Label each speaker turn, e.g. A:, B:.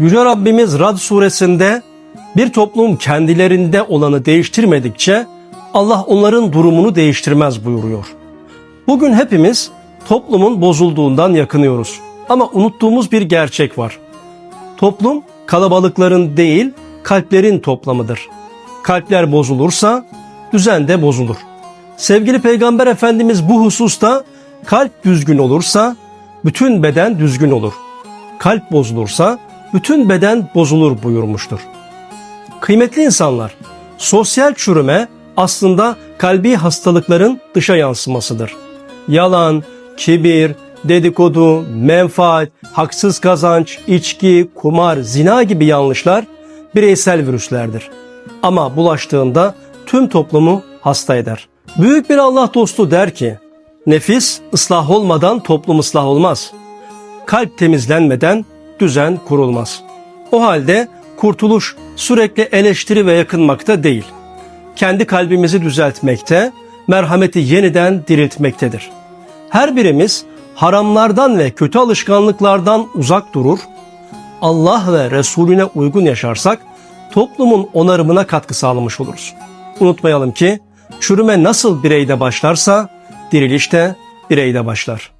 A: Yüce Rabbimiz Rad suresinde bir toplum kendilerinde olanı değiştirmedikçe Allah onların durumunu değiştirmez buyuruyor. Bugün hepimiz toplumun bozulduğundan yakınıyoruz. Ama unuttuğumuz bir gerçek var. Toplum kalabalıkların değil, kalplerin toplamıdır. Kalpler bozulursa düzen de bozulur. Sevgili Peygamber Efendimiz bu hususta kalp düzgün olursa bütün beden düzgün olur. Kalp bozulursa bütün beden bozulur buyurmuştur. Kıymetli insanlar, sosyal çürüme aslında kalbi hastalıkların dışa yansımasıdır. Yalan, kibir, dedikodu, menfaat, haksız kazanç, içki, kumar, zina gibi yanlışlar bireysel virüslerdir. Ama bulaştığında tüm toplumu hasta eder. Büyük bir Allah dostu der ki, nefis ıslah olmadan toplum ıslah olmaz. Kalp temizlenmeden düzen kurulmaz. O halde kurtuluş sürekli eleştiri ve yakınmakta değil. Kendi kalbimizi düzeltmekte, merhameti yeniden diriltmektedir. Her birimiz haramlardan ve kötü alışkanlıklardan uzak durur, Allah ve Resulüne uygun yaşarsak toplumun onarımına katkı sağlamış oluruz. Unutmayalım ki çürüme nasıl bireyde başlarsa diriliş de bireyde başlar.